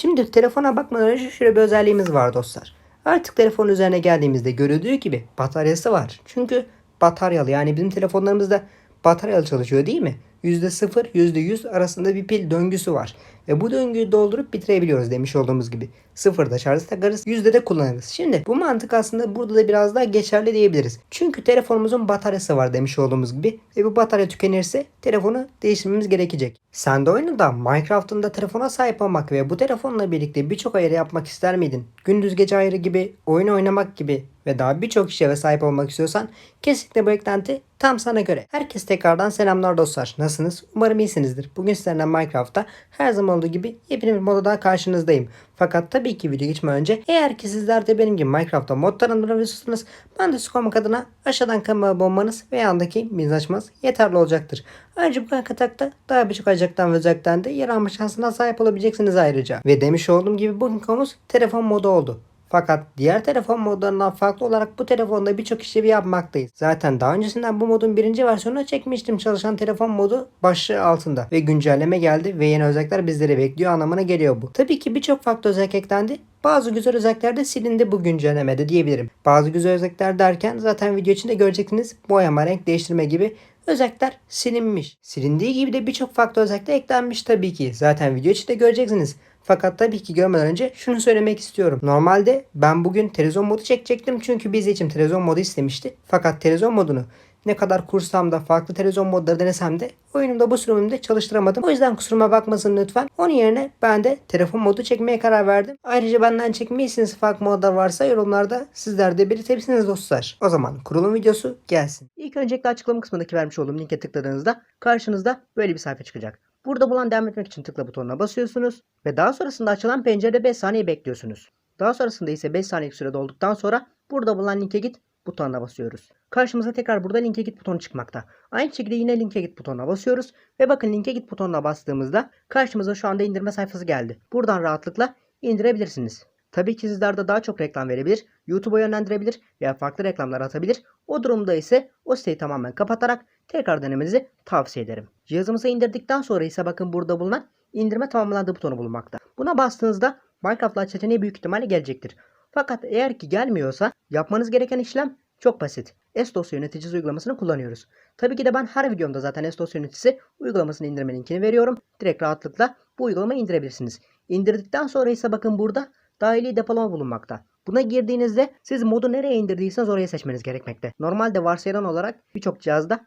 Şimdi telefona bakmadan önce şöyle bir özelliğimiz var dostlar. Artık telefon üzerine geldiğimizde görüldüğü gibi bataryası var. Çünkü bataryalı yani bizim telefonlarımızda bataryalı çalışıyor değil mi? %0 %100 arasında bir pil döngüsü var. Ve bu döngüyü doldurup bitirebiliyoruz demiş olduğumuz gibi. Sıfırda şarj takarız, yüzde de kullanırız. Şimdi bu mantık aslında burada da biraz daha geçerli diyebiliriz. Çünkü telefonumuzun bataryası var demiş olduğumuz gibi. Ve bu batarya tükenirse telefonu değiştirmemiz gerekecek. Sen de oyununda Minecraft'ın da telefona sahip olmak ve bu telefonla birlikte birçok ayarı yapmak ister miydin? Gündüz gece ayrı gibi, oyun oynamak gibi ve daha birçok işe sahip olmak istiyorsan kesinlikle bu eklenti tam sana göre. Herkes tekrardan selamlar dostlar. Nasılsınız? Umarım iyisinizdir. Bugün sizlerle Minecraft'ta her zaman olduğu gibi yepyeni bir moda daha karşınızdayım. Fakat tabii ki video geçmeden önce eğer ki sizler de benim gibi Minecraft'ta mod tanımlanıyorsanız ben de skomak adına aşağıdan kanalıma abone olmanız ve yandaki bildirim açmanız yeterli olacaktır. Ayrıca bu katakta daha birçok ayacaktan ve özellikten de yer alma şansına sahip olabileceksiniz ayrıca. Ve demiş olduğum gibi bugün konumuz telefon modu oldu. Fakat diğer telefon modlarından farklı olarak bu telefonda birçok işlevi yapmaktayız. Zaten daha öncesinden bu modun birinci versiyonunu çekmiştim çalışan telefon modu başlığı altında. Ve güncelleme geldi ve yeni özellikler bizleri bekliyor anlamına geliyor bu. Tabii ki birçok farklı özellik eklendi. Bazı güzel özellikler de silindi bu güncellemede diyebilirim. Bazı güzel özellikler derken zaten video içinde göreceksiniz boyama, renk değiştirme gibi özellikler silinmiş. Silindiği gibi de birçok farklı özellik eklenmiş tabii ki. Zaten video içinde göreceksiniz. Fakat tabii ki görmeden önce şunu söylemek istiyorum. Normalde ben bugün televizyon modu çekecektim çünkü biz için televizyon modu istemişti. Fakat televizyon modunu ne kadar kursam da farklı televizyon modları denesem de oyunumda bu sürümümde çalıştıramadım. O yüzden kusuruma bakmasın lütfen. Onun yerine ben de telefon modu çekmeye karar verdim. Ayrıca benden çekmeyi farklı modlar varsa yorumlarda sizler de belirtebilirsiniz dostlar. O zaman kurulum videosu gelsin. İlk öncelikle açıklama kısmındaki vermiş olduğum linke tıkladığınızda karşınızda böyle bir sayfa çıkacak. Burada bulunan devam etmek için tıkla butonuna basıyorsunuz ve daha sonrasında açılan pencerede 5 saniye bekliyorsunuz. Daha sonrasında ise 5 saniyelik süre dolduktan sonra burada bulunan linke git butonuna basıyoruz. Karşımıza tekrar burada linke git butonu çıkmakta. Aynı şekilde yine linke git butonuna basıyoruz ve bakın linke git butonuna bastığımızda karşımıza şu anda indirme sayfası geldi. Buradan rahatlıkla indirebilirsiniz. Tabii ki sizlerde daha çok reklam verebilir, YouTube'a yönlendirebilir veya farklı reklamlar atabilir. O durumda ise o siteyi tamamen kapatarak tekrar denemenizi tavsiye ederim. Cihazımıza indirdikten sonra ise bakın burada bulunan indirme tamamlandı butonu bulunmakta. Buna bastığınızda Minecraft Lite seçeneği büyük ihtimalle gelecektir. Fakat eğer ki gelmiyorsa yapmanız gereken işlem çok basit. S-Dosya yöneticisi uygulamasını kullanıyoruz. Tabii ki de ben her videomda zaten S-Dosya yöneticisi uygulamasını indirme linkini veriyorum. Direkt rahatlıkla bu uygulamayı indirebilirsiniz. İndirdikten sonra ise bakın burada dahili depolama bulunmakta. Buna girdiğinizde siz modu nereye indirdiyseniz oraya seçmeniz gerekmekte. Normalde varsayılan olarak birçok cihazda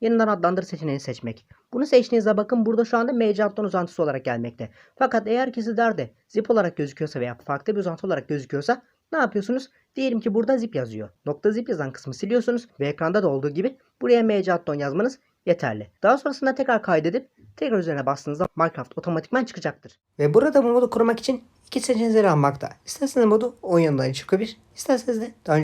yeniden adlandır seçeneğini seçmek. Bunu seçtiğinizde bakın burada şu anda MC uzantısı olarak gelmekte. Fakat eğer ki sizlerde zip olarak gözüküyorsa veya farklı bir uzantı olarak gözüküyorsa ne yapıyorsunuz? Diyelim ki burada zip yazıyor. Nokta zip yazan kısmı siliyorsunuz ve ekranda da olduğu gibi buraya MC yazmanız yeterli. Daha sonrasında tekrar kaydedip tekrar üzerine bastığınızda Minecraft otomatikman çıkacaktır. Ve burada bu modu kurmak için iki seçenekleri almakta. İsterseniz modu oyundan çıkabilir. İsterseniz de daha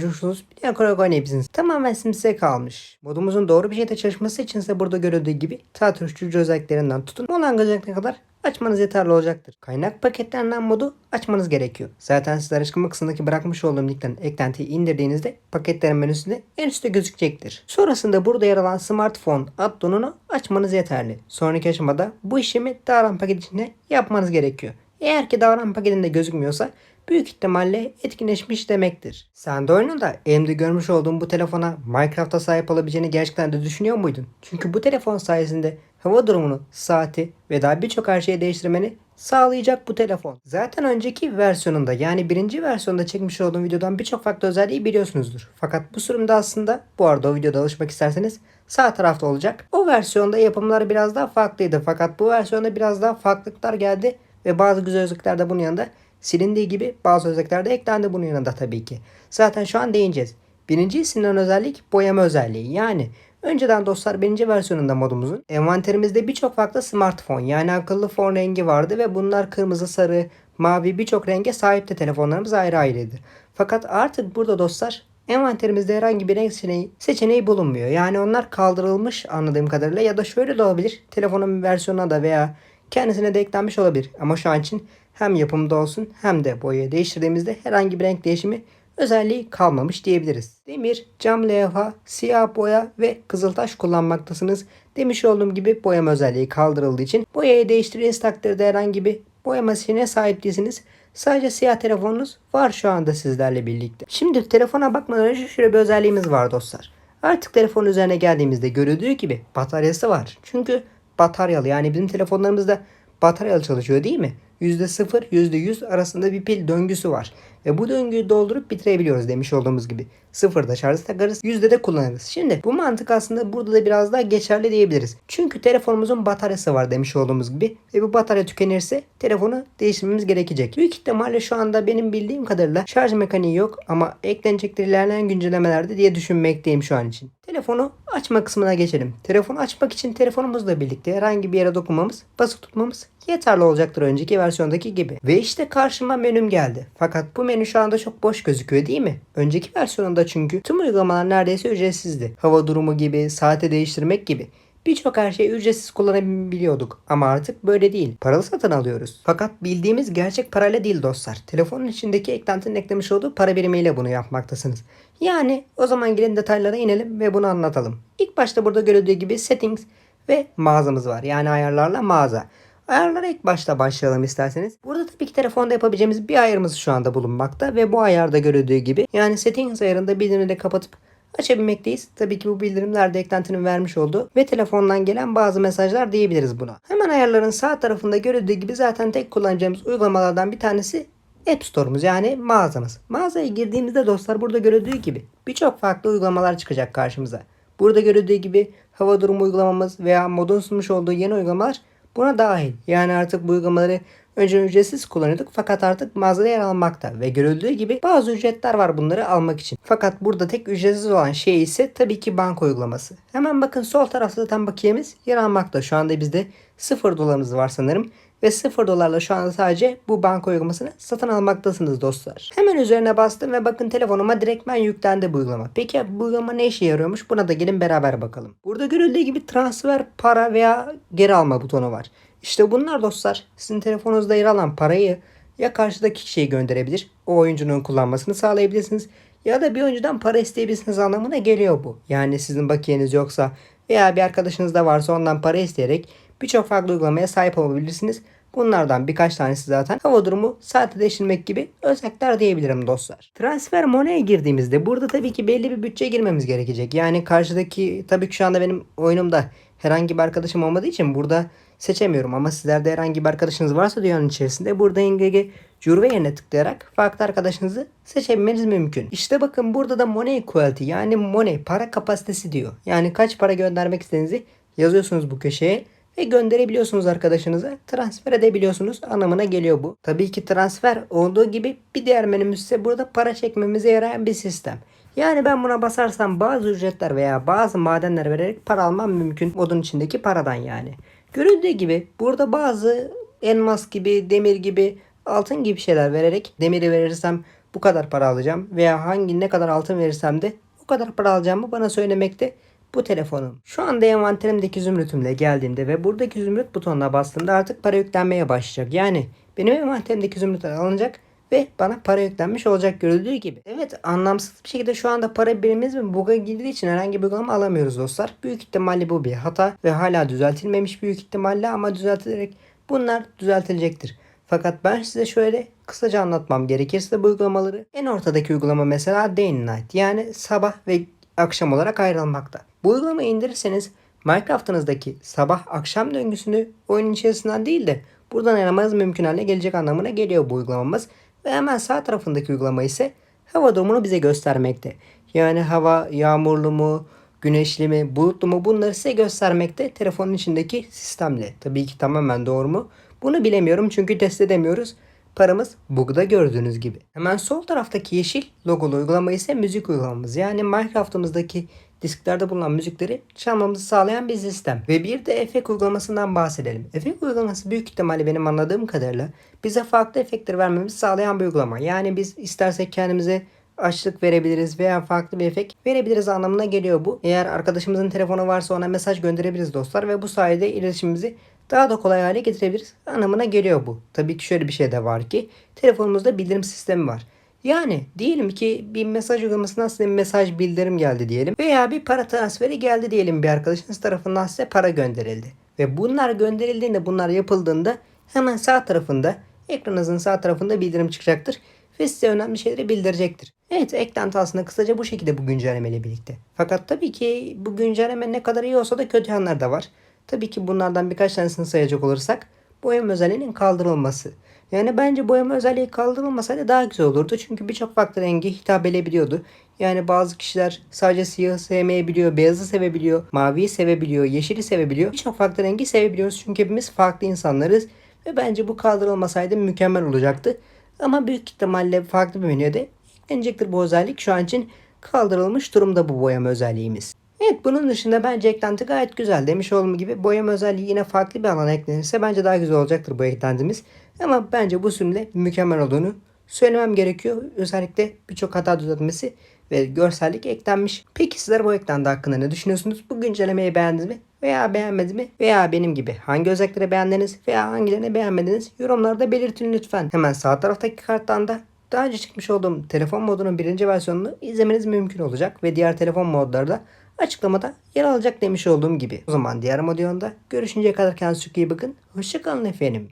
bir diğer olarak oynayabilirsiniz. Tamamen size kalmış. Modumuzun doğru bir şekilde çalışması için ise burada görüldüğü gibi sağ tuş özelliklerinden tutun. Olan özelliklerine kadar açmanız yeterli olacaktır. Kaynak paketlerinden modu açmanız gerekiyor. Zaten size açıklama kısmındaki bırakmış olduğum linkten eklentiyi indirdiğinizde paketlerin menüsünde en üstte gözükecektir. Sonrasında burada yer alan smartphone addonunu açmanız yeterli. Sonraki aşamada bu işlemi davran paket içinde yapmanız gerekiyor. Eğer ki davran paketinde gözükmüyorsa büyük ihtimalle etkinleşmiş demektir. Sen de oyununda elimde görmüş olduğum bu telefona Minecraft'a sahip olabileceğini gerçekten de düşünüyor muydun? Çünkü bu telefon sayesinde hava durumunu, saati ve daha birçok her şeyi değiştirmeni sağlayacak bu telefon. Zaten önceki versiyonunda yani birinci versiyonda çekmiş olduğum videodan birçok farklı özelliği biliyorsunuzdur. Fakat bu sürümde aslında bu arada o videoda alışmak isterseniz sağ tarafta olacak. O versiyonda yapımlar biraz daha farklıydı fakat bu versiyonda biraz daha farklılıklar geldi ve bazı güzel özellikler de bunun yanında silindiği gibi bazı özellikler de eklendi bunun yanında tabii ki. Zaten şu an değineceğiz. Birinci silinen özellik boyama özelliği. Yani önceden dostlar birinci versiyonunda modumuzun envanterimizde birçok farklı smartphone yani akıllı fon rengi vardı ve bunlar kırmızı, sarı, mavi birçok renge sahip de telefonlarımız ayrı ayrıydı. Fakat artık burada dostlar envanterimizde herhangi bir renk seçeneği, seçeneği bulunmuyor. Yani onlar kaldırılmış anladığım kadarıyla ya da şöyle de olabilir. Telefonun versiyonuna da veya kendisine de eklenmiş olabilir. Ama şu an için hem yapımda olsun hem de boyayı değiştirdiğimizde herhangi bir renk değişimi özelliği kalmamış diyebiliriz. Demir, cam levha, siyah boya ve kızıltaş kullanmaktasınız. Demiş olduğum gibi boyama özelliği kaldırıldığı için boyayı değiştirdiğiniz takdirde herhangi bir boyama seçeneğine sahip değilsiniz. Sadece siyah telefonunuz var şu anda sizlerle birlikte. Şimdi telefona bakmadan önce şöyle bir özelliğimiz var dostlar. Artık telefonun üzerine geldiğimizde görüldüğü gibi bataryası var. Çünkü bataryalı yani bizim telefonlarımızda bataryalı çalışıyor değil mi? %0 %100 arasında bir pil döngüsü var. Ve bu döngüyü doldurup bitirebiliyoruz demiş olduğumuz gibi. Sıfırda şarjı takarız, yüzde de kullanırız. Şimdi bu mantık aslında burada da biraz daha geçerli diyebiliriz. Çünkü telefonumuzun bataryası var demiş olduğumuz gibi. Ve bu batarya tükenirse telefonu değiştirmemiz gerekecek. Büyük ihtimalle şu anda benim bildiğim kadarıyla şarj mekaniği yok ama eklenecektir ilerleyen güncellemelerde diye düşünmekteyim şu an için. Telefonu açma kısmına geçelim. Telefonu açmak için telefonumuzla birlikte herhangi bir yere dokunmamız, basıp tutmamız yeterli olacaktır önceki versiyondaki gibi. Ve işte karşıma menüm geldi. Fakat bu menü şu anda çok boş gözüküyor değil mi? Önceki versiyonunda çünkü tüm uygulamalar neredeyse ücretsizdi. Hava durumu gibi, saate değiştirmek gibi. Birçok her şeyi ücretsiz kullanabiliyorduk ama artık böyle değil. Paralı satın alıyoruz. Fakat bildiğimiz gerçek parayla değil dostlar. Telefonun içindeki eklentinin eklemiş olduğu para birimiyle bunu yapmaktasınız. Yani o zaman gelin detaylara inelim ve bunu anlatalım. İlk başta burada görüldüğü gibi settings ve mağazamız var. Yani ayarlarla mağaza. Ayarlara ilk başta başlayalım isterseniz. Burada tabii ki telefonda yapabileceğimiz bir ayarımız şu anda bulunmakta ve bu ayarda görüldüğü gibi yani settings ayarında bildirimleri kapatıp açabilmekteyiz. Tabii ki bu bildirimler de eklentinin vermiş olduğu ve telefondan gelen bazı mesajlar diyebiliriz buna. Hemen ayarların sağ tarafında görüldüğü gibi zaten tek kullanacağımız uygulamalardan bir tanesi App Store'umuz yani mağazamız. Mağazaya girdiğimizde dostlar burada görüldüğü gibi birçok farklı uygulamalar çıkacak karşımıza. Burada görüldüğü gibi hava durumu uygulamamız veya modun sunmuş olduğu yeni uygulamalar buna dahil. Yani artık bu uygulamaları önce ücretsiz kullanıyorduk fakat artık mağazada yer almakta ve görüldüğü gibi bazı ücretler var bunları almak için. Fakat burada tek ücretsiz olan şey ise tabii ki banka uygulaması. Hemen bakın sol tarafta zaten bakiyemiz yer almakta. Şu anda bizde 0 dolarımız var sanırım ve 0 dolarla şu anda sadece bu banka uygulamasını satın almaktasınız dostlar. Hemen üzerine bastım ve bakın telefonuma direktmen yüklendi bu uygulama. Peki bu uygulama ne işe yarıyormuş? Buna da gelin beraber bakalım. Burada görüldüğü gibi transfer, para veya geri alma butonu var. İşte bunlar dostlar sizin telefonunuzda yer alan parayı ya karşıdaki kişiye gönderebilir, o oyuncunun kullanmasını sağlayabilirsiniz ya da bir oyuncudan para isteyebilirsiniz anlamına geliyor bu. Yani sizin bakiyeniz yoksa veya bir arkadaşınız da varsa ondan para isteyerek birçok farklı uygulamaya sahip olabilirsiniz. Bunlardan birkaç tanesi zaten hava durumu, saati değiştirmek gibi özellikler diyebilirim dostlar. Transfer Money'e girdiğimizde burada tabii ki belli bir bütçe girmemiz gerekecek. Yani karşıdaki tabii ki şu anda benim oyunumda herhangi bir arkadaşım olmadığı için burada seçemiyorum. Ama sizlerde herhangi bir arkadaşınız varsa dünyanın içerisinde burada İngilizce Curve yerine tıklayarak farklı arkadaşınızı seçebilmeniz mümkün. İşte bakın burada da money quality yani money para kapasitesi diyor. Yani kaç para göndermek istediğinizi yazıyorsunuz bu köşeye ve gönderebiliyorsunuz arkadaşınıza. Transfer edebiliyorsunuz anlamına geliyor bu. Tabii ki transfer olduğu gibi bir diğer menümüz ise burada para çekmemize yarayan bir sistem. Yani ben buna basarsam bazı ücretler veya bazı madenler vererek para almam mümkün. Modun içindeki paradan yani. Görüldüğü gibi burada bazı elmas gibi, demir gibi, altın gibi şeyler vererek demiri verirsem bu kadar para alacağım veya hangi ne kadar altın verirsem de o kadar para alacağımı bana söylemekte bu telefonum. Şu anda envanterimdeki zümrütümle geldiğimde ve buradaki zümrüt butonuna bastığımda artık para yüklenmeye başlayacak. Yani benim envanterimdeki zümrütler alınacak ve bana para yüklenmiş olacak görüldüğü gibi. Evet anlamsız bir şekilde şu anda para birimimiz mi buga girdiği için herhangi bir uygulama alamıyoruz dostlar. Büyük ihtimalle bu bir hata ve hala düzeltilmemiş büyük ihtimalle ama düzeltilerek bunlar düzeltilecektir. Fakat ben size şöyle kısaca anlatmam gerekirse bu uygulamaları en ortadaki uygulama mesela Day and Night yani sabah ve akşam olarak ayrılmakta. Bu uygulamayı indirirseniz Minecraft'ınızdaki sabah akşam döngüsünü oyunun içerisinden değil de buradan aramanız mümkün hale gelecek anlamına geliyor bu uygulamamız. Ve hemen sağ tarafındaki uygulama ise hava durumunu bize göstermekte. Yani hava yağmurlu mu, güneşli mi, bulutlu mu bunları size göstermekte telefonun içindeki sistemle. Tabii ki tamamen doğru mu? Bunu bilemiyorum çünkü test edemiyoruz. Paramız bug'da gördüğünüz gibi. Hemen sol taraftaki yeşil logolu uygulama ise müzik uygulamamız. Yani Minecraft'ımızdaki disklerde bulunan müzikleri çalmamızı sağlayan bir sistem. Ve bir de efekt uygulamasından bahsedelim. Efekt uygulaması büyük ihtimalle benim anladığım kadarıyla bize farklı efektler vermemizi sağlayan bir uygulama. Yani biz istersek kendimize açlık verebiliriz veya farklı bir efekt verebiliriz anlamına geliyor bu. Eğer arkadaşımızın telefonu varsa ona mesaj gönderebiliriz dostlar ve bu sayede iletişimimizi daha da kolay hale getirebiliriz anlamına geliyor bu. Tabii ki şöyle bir şey de var ki telefonumuzda bildirim sistemi var. Yani diyelim ki bir mesaj uygulamasından size mesaj bildirim geldi diyelim veya bir para transferi geldi diyelim bir arkadaşınız tarafından size para gönderildi. Ve bunlar gönderildiğinde bunlar yapıldığında hemen sağ tarafında ekranınızın sağ tarafında bildirim çıkacaktır ve size önemli şeyleri bildirecektir. Evet eklenti aslında kısaca bu şekilde bu güncellemeyle birlikte. Fakat tabii ki bu güncelleme ne kadar iyi olsa da kötü yanlar da var. Tabii ki bunlardan birkaç tanesini sayacak olursak boyama özelliğinin kaldırılması. Yani bence boyama özelliği kaldırılmasaydı daha güzel olurdu. Çünkü birçok farklı rengi hitap edebiliyordu. Yani bazı kişiler sadece siyahı sevmeyebiliyor, beyazı sevebiliyor, maviyi sevebiliyor, yeşili sevebiliyor. Birçok farklı rengi sevebiliyoruz çünkü hepimiz farklı insanlarız. Ve bence bu kaldırılmasaydı mükemmel olacaktı. Ama büyük ihtimalle farklı bir menüde eklenecektir bu özellik. Şu an için kaldırılmış durumda bu boyama özelliğimiz. Evet bunun dışında bence eklenti gayet güzel. Demiş olduğum gibi boyama özelliği yine farklı bir alana eklenirse bence daha güzel olacaktır bu eklentimiz. Ama bence bu sürümde mükemmel olduğunu söylemem gerekiyor. Özellikle birçok hata düzeltmesi ve görsellik eklenmiş. Peki sizler bu eklenti hakkında ne düşünüyorsunuz? Bu güncellemeyi beğendiniz mi? Veya beğenmediniz mi? Veya benim gibi hangi özellikleri beğendiniz veya hangilerini beğenmediniz? Yorumlarda belirtin lütfen. Hemen sağ taraftaki karttan da daha önce çıkmış olduğum telefon modunun birinci versiyonunu izlemeniz mümkün olacak ve diğer telefon modları da açıklamada yer alacak demiş olduğum gibi. O zaman diğer modunda görüşünceye kadar kendinize çok iyi bakın. Hoşçakalın efendim.